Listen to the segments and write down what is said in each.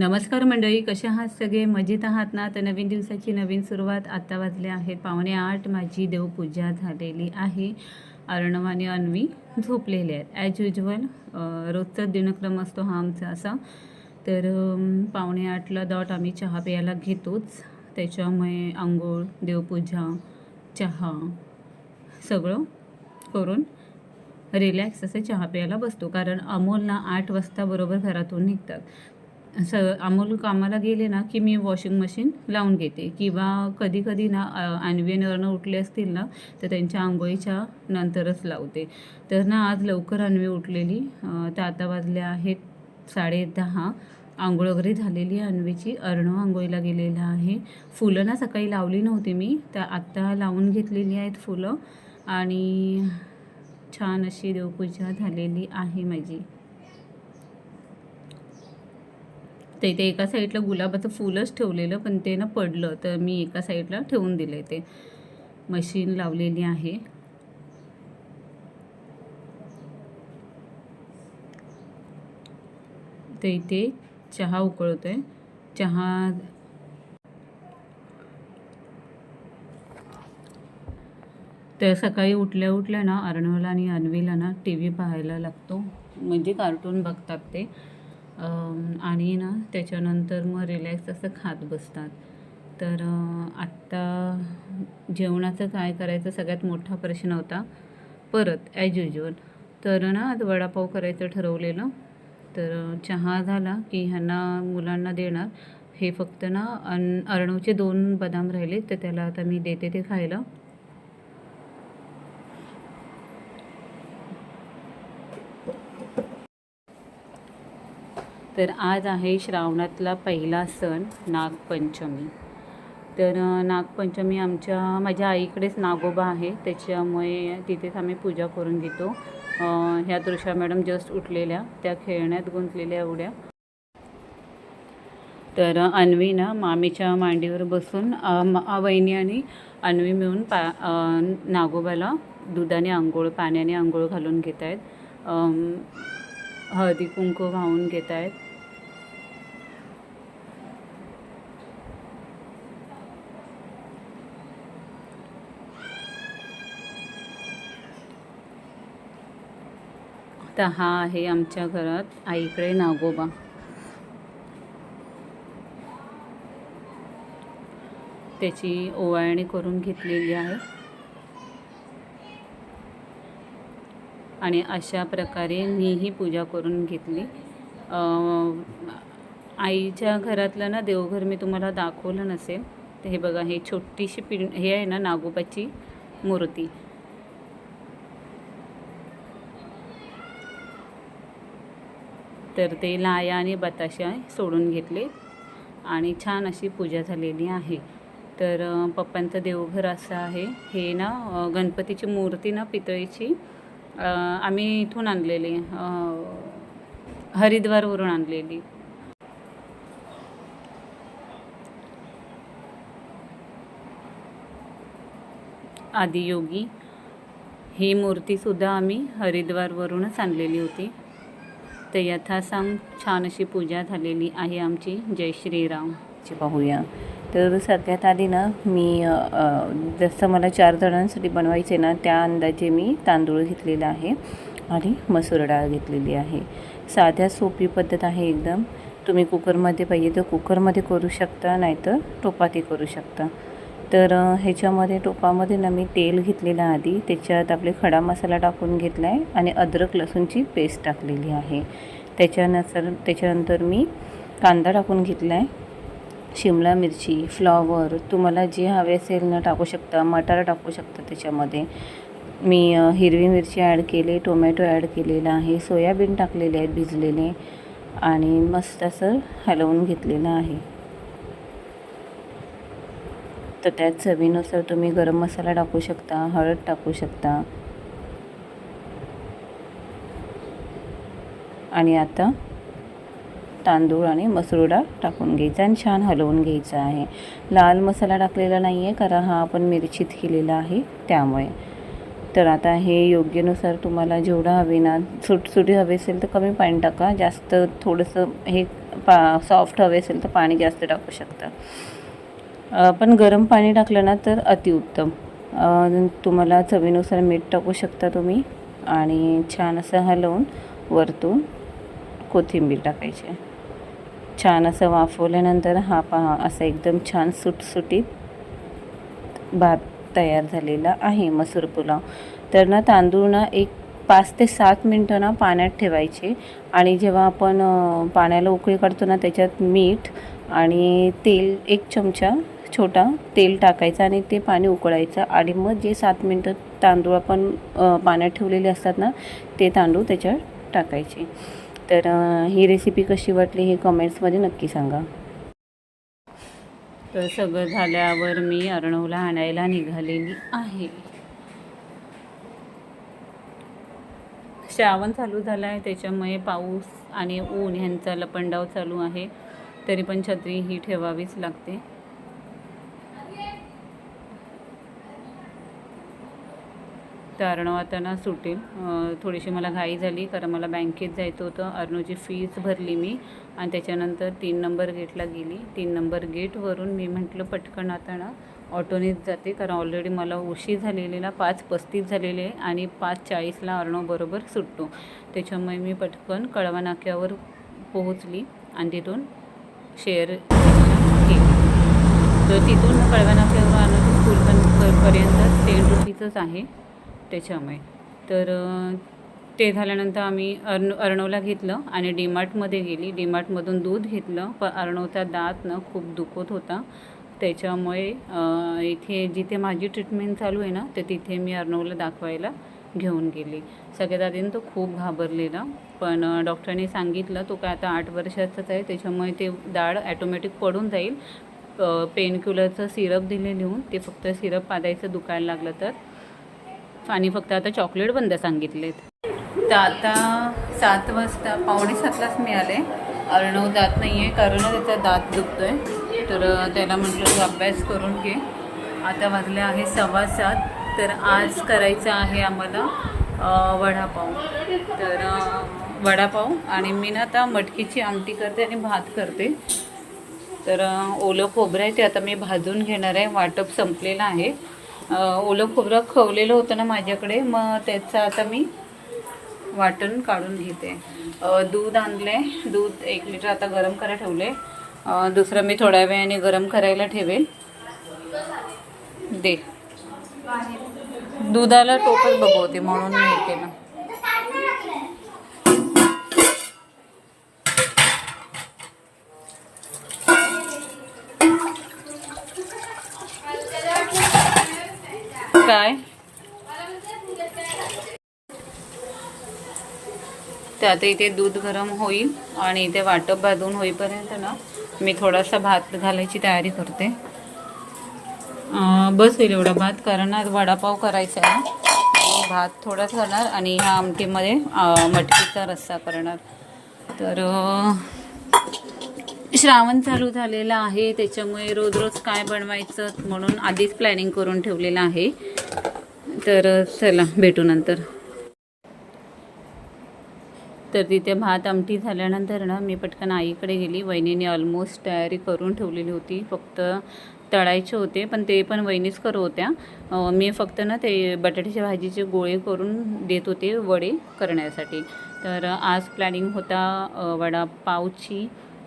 नमस्कार मंडळी कसे आहात सगळे? मजेत आहात ना? तर नवीन दिवसाची नवीन सुरुवात आत्ता वाजले आहेत पावणे आठ माझी देवपूजा झालेली आहे. अर्णव आणि अन्वी झोपलेले आहेत. ॲज युजल रोजचा दिनक्रम असतो हा आमचा असा. तर पावणे आठला डॉट आम्ही चहा प्यायला घेतोच. त्याच्यामुळे आंघोळ देवपूजा चहा सगळं करून रिलॅक्स असं चहा प्यायला बसतो. कारण अमोल ना आठ वाजता बरोबर घरातून निघतात. स अमोल कामाला गेले ना की मी वॉशिंग मशीन लावून घेते. किंवा कधी कधी ना अन्वीनवरनं उठले असतील ना तर त्यांच्या आंघोळीच्या नंतरच लावते. तर ना आज लवकर अन्वी उठलेली. तर आता वाजल्या आहेत साडे दहा. आंघोळ वगैरे झालेली आहे अन्वीची. अर्णव आंघोळीला गेलेला आहे. फुलं ना सकाळी लावली नव्हती मी. तर आत्ता लावून घेतलेली आहेत फुलं. आणि छान अशी देवपूजा झालेली आहे माझी. तर इथे एका साईडला गुलाबाचं फुलच ठेवलेलं पण ते ना पडलं तर मी एका साईडला ठेवून दिलं ते. मशीन लावलेली आहे. तर इथे चहा उकळतोय. चहा तर सकाळी उठल्या उठल्या ना अर्णवला आणि अन्वीला ना टी व्ही पाहायला लागतो. म्हणजे कार्टून बघतात ते. आणि ना त्याच्यानंतर मग रिलॅक्स असं खात बसतात. तर आत्ता जेवणाचं काय करायचं सगळ्यात मोठा प्रश्न होता. परत ॲज युजल तर ना आज वडापाव करायचं ठरवलेलं. तर चहा झाला की ह्यांना मुलांना देणार. हे फक्त ना अन अर्णवचे दोन बदाम राहिले तर त्याला आता मी देते ते खायला. तर आज आहे श्रावणातला पहिला सण नागपंचमी. तर नागपंचमी आमच्या माझ्या आईकडेच नागोबा आहे. त्याच्यामुळे तिथेच आम्ही पूजा करून घेतो. ह्या दृश्या मॅडम जस्ट उठलेल्या त्या खेळण्यात गुंतलेल्या एवढ्या. तर अन्वी ना मामीच्या मांडीवर बसून वहिनी आणि अन्वी मिळून पा नागोबाला दुधाने आंघोळ पाण्याने आंघोळ घालून घेत आहेत हळदी कुंकू वाहून घेत आहेत तर हा आहे आमच्या घरात. आईकडे नागोबा. त्याची ओवाळणी करून घेतलेली आहे. आणि अशा प्रकारे मी ही पूजा करून घेतली. आईच्या घरातलं ना देवघर मी तुम्हाला दाखवलं नसेल तर हे बघा हे छोटीशी पिं हे आहे ना नागोबाची मूर्ती. तर ते लाया आणि बताशा सोडून घेतले आणि छान अशी पूजा झालेली आहे. तर पप्पांचं देवघर असं आहे. हे ना गणपतीची मूर्ती ना पितळीची आम्ही इथून आणलेली हरिद्वारवरून आणलेली. आदियोगी ही मूर्तीसुद्धा आम्ही हरिद्वारवरूनच आणलेली होती. तर यथासांग छान अशी पूजा झालेली आहे आमची. जय श्रीरामची पाहूया. तर सगळ्यात आधी ना मी जसं मला चार जणांसाठी बनवायचे ना त्या अंदाजे मी तांदूळ घेतलेला आहे आणि मसूर डाळ घेतलेली आहे. साध्या सोपी पद्धत आहे एकदम. तुम्ही कुकरमध्ये पाहिजे तर कुकरमध्ये करू शकता नाहीतर टोपातही करू शकता. तर ह्याच्यामध्ये टोपामध्ये ना मी तेल घेतलेलं आधी त्याच्यात आपले खडा मसाला टाकून घेतला आहे आणि अद्रक लसूणची पेस्ट टाकलेली आहे. त्याच्यानंतर त्याच्यानंतर मी कांदा टाकून घेतला आहे शिमला मिरची फ्लॉवर तुम्हाला जे हवे असेल ना टाकू शकता मटार टाकू शकता त्याच्यामध्ये. मी हिरवी मिरची ॲड केली टोमॅटो ॲड केलेला आहे सोयाबीन टाकलेले आहेत भिजलेले आणि मस्त असं हलवून घेतलेलं आहे. तर त्यात चवीनुसार तुम्ही गरम मसाला टाकू शकता हळद टाकू शकता. आणि आता तांदूळ आणि मसूर डाळ टाकून घ्यायचा आणि छान हलवून घ्यायचा आहे. लाल मसाला टाकलेला नाही आहे कारण हा आपण मिरचीत केलेला आहे त्यामुळे. तर आता हे योग्यनुसार तुम्हाला जेवढं हवे ना सुटसुटी हवे असेल तर कमी पाणी टाका. जास्त थोडंसं हे पा सॉफ्ट हवे असेल तर पाणी जास्त टाकू शकता. पण गरम पाणी टाकलं ना तर अतिउत्तम. तुम्हाला चवीनुसार मीठ टाकू शकता तुम्ही. आणि छान असं हलवून वरतून कोथिंबीर टाकायची छान असं वाफवल्यानंतर हा पहा असा एकदम छान सुटसुटीत भात तयार झालेला आहे मसूर पुलाव. तर ना तांदूळ ना एक पाच ते सात मिनटं ना पाण्यात ठेवायचे आणि जेव्हा आपण पाण्याला उकळी काढतो ना त्याच्यात मीठ आणि तेल एक चमचा छोटा तेल टाकायचं आणि ते पाणी उकळायचं आणि मग जे सात मिनटं तांदूळ आपण पाण्यात ठेवलेले असतात ना ते तांदूळ त्याच्यात टाकायचे. तर ही रेसिपी कशी वाटली हे कमेंट्समध्ये नक्की सांगा. तर सगळं झाल्यावर मी अर्णवला आणायला निघालेली आहे. श्रावण चालू झाला आहे त्याच्यामुळे पाऊस आणि ऊन ह्यांचा लपंडाव चालू आहे. तरी पण छत्री ही ठेवावीच लागते. तर अर्णव आता ना सुटेल. थोडीशी मला घाई झाली कारण मला बँकेत जायचं होतं. अर्णवची फीज भरली मी आणि त्याच्यानंतर तीन नंबर गेटला गेली. तीन नंबर गेटवरून मी म्हटलं पटकन आता ना ऑटोनेच जाते. कारण ऑलरेडी मला उशीर झालेली ना पाच पस्तीस झालेले आहे आणि पाच चाळीसला अर्णव बरोबर सुटतो. त्याच्यामुळे मी पटकन कळवा नाक्यावर पोहोचली आणि तिथून शेअर केली. तर तिथून कळव्या नाक्यावर अर्णवचं स्कूल पण पर्यंत टेन रुपीजच आहे. त्याच्यामुळे. तर ते झाल्यानंतर आम्ही अर्ण अर्णवला घेतलं आणि डीमार्टमध्ये गेली. डीमार्टमधून दूध घेतलं. पण अर्णवचा दात ना खूप दुखत होता. त्याच्यामुळे इथे जिथे माझी ट्रीटमेंट चालू आहे ना तर तिथे मी अर्णवला दाखवायला घेऊन गेली. सगळ्यात आधी तो खूप घाबरलेला. पण डॉक्टरांनी सांगितलं तो काय आता आठ वर्षाचाच आहे. त्याच्यामुळे ते डाळ ॲटोमॅटिक पडून जाईल. पेनक्युलरचं सिरप दिले लिहून. ते फक्त सिरप पादायचं दुखायला लागलं तर. आणि फक्त आता चॉकलेट बंद सांगितलेत. तर आता सात वाजता पावणे सातलाच मिळाले. अर्णव जात नाही आहे कारण त्याचा दात दुखतो आहे तर त्याला म्हटलं तू अभ्यास करून घे. आता वाजले आहे सव्वा सात. तर आज करायचं आहे आम्हाला वडापाव. तर वडापाव आणि मी ना आता मटकीची आमटी करते आणि भात करते. तर ओलं खोबरं आहे ते आता मी भाजून घेणार आहे. वाटप संपलेलं आहे. ओलं खोबरं खवलेलं होतं ना माझ्याकडे मग त्याचं आता मी वाटण काढून घेते. दूध आणले दूध एक लिटर आता गरम करायला ठेवले. दुसरं मी थोड्या वेळाने गरम करायला ठेवेल. दे. दुधाला टोपच बघवते म्हणून मी हे केलं. त्यात आता इथे दूध गरम होईल आणि इथे वाटप भाजून होईपर्यंत ना मी थोडासा भात घालायची तयारी करते. बस होईल एवढा भात कारण वडापाव करायचा आहे. भात थोडाच करणार आणि ह्या आमटीमध्ये मटकीचा रस्सा करणार. तर श्रावण चालू झालेला आहे त्याच्यामुळे रोज रोज काय बनवायचं म्हणून आधीच प्लॅनिंग करून ठेवलेलं आहे. तर चला भेटू नंतर. तर तिथे भात आमटी झाल्यानंतर ना मी पटकन आईकडे गेली. वहिनीने ऑलमोस्ट तयारी करून ठेवलेली होती. फक्त तळायचे होते पण ते पण वहिनीच करत होत्या. मी फक्त ना ते बटाट्याच्या भाजीचे गोळे करून देत होते वडे करण्यासाठी. तर आज प्लॅनिंग होता वडापावची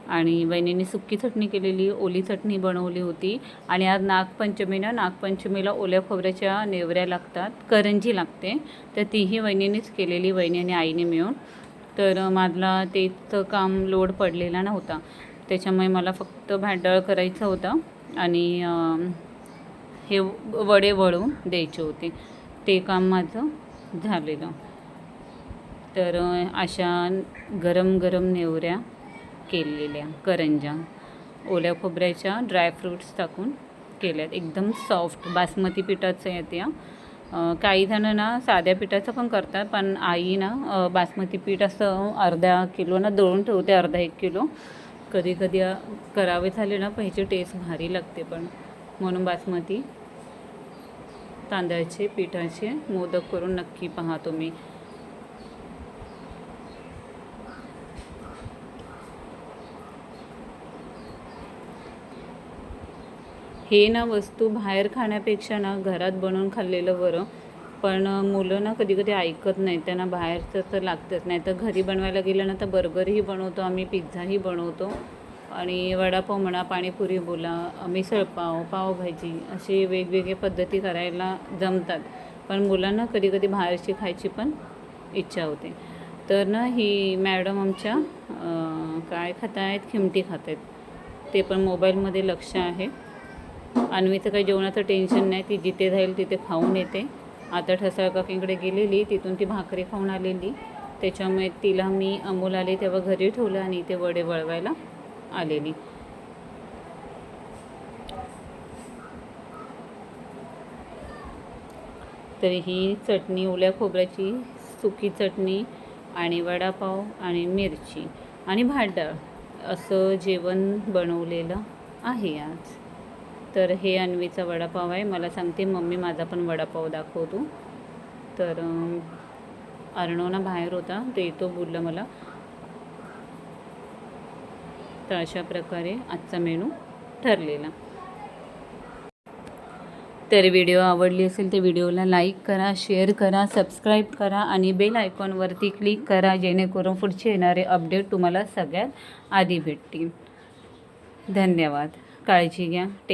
आणि वहिनीने सुक्की चटणी केलेली ओली चटणी बनवली होती. आणि आज नागपंचमीनं नागपंचमीला ओल्या खोबऱ्याच्या नेवऱ्या लागतात करंजी लागते. तर तीही वहिनीनेच केलेली वहिनी आणि आईने मिळून. तर मला तेच काम लोड पडलेला नव्हता. त्याच्यामुळे मला फक्त भांडळ करायचं होतं आणि हे वडे वळून द्यायचे होते. ते काम माझं झालेलं. तर अशा गरम गरम नेवऱ्या केलेल्या करंजा. ओल्या खोबऱ्याच्या ड्रायफ्रूट्स टाकून केल्यात. एकदम सॉफ्ट बासमती पिठाचं आहे त्या काही जणं ना साध्या पिठाचं पण करतात पण आई ना बासमती पीठ असं अर्धा किलो ना दळून ठेवते अर्धा एक किलो. कधी कधी करावे झाले ना पण ह्याची टेस्ट भारी लागते पण. म्हणून बासमती तांदळाचे पिठाचे मोदक करून नक्की पहा तुम्ही. हे ना वस्तू बाहेर खाण्यापेक्षा ना घरात बनवून खाल्लेलं बरं. पण मुलं ना कधी कधी ऐकत नाही त्यांना बाहेरचं तर लागतंच. नाही तर घरी बनवायला गेलं ना तर बर्गरही बनवतो आम्ही पिझ्झाही बनवतो. आणि वडापाव म्हणा पाणीपुरी बोला मिसळपाव पावभाजी असे वेगवेगळे पद्धती करायला जमतात. पण मुलांना कधी कधी बाहेरची खायची पण इच्छा होते. तर ना ही मॅडम आमच्या काय खात आहेत खिमटी खात आहेत ते पण मोबाईलमध्ये लक्ष आहे. अन्वीचं काही जेवणाचं टेन्शन नाही. ती जिथे जाईल तिथे खाऊन येते. आता ठसाळ काकींकडे गेलेली तिथून ती भाकरी खाऊन आलेली. त्याच्यामुळे तिला मी अमोल आले तेव्हा घरी ठेवलं आणि इथे वडे वळवायला आलेली. तर ही चटणी ओल्या खोबऱ्याची सुकी चटणी आणि वडापाव आणि मिरची आणि भातडाळ असं जेवण बनवलेलं आहे आज. तर हे अन्वीचा वडापाव आहे. मला सांगते मम्मी माझा पण वडापाव दाखवतो. तर अर्णवना बाहेर होता ते तो बोललं मला. तर अशा प्रकारे आजचा मेनू ठरलेला. तर व्हिडिओ आवडली असेल तर व्हिडिओला लाईक करा शेअर करा सबस्क्राईब करा आणि बेल आयकॉनवरती क्लिक करा जेणेकरून पुढचे येणारे अपडेट तुम्हाला सगळ्यात आधी भेटतील. धन्यवाद. काळजी घ्या. टेक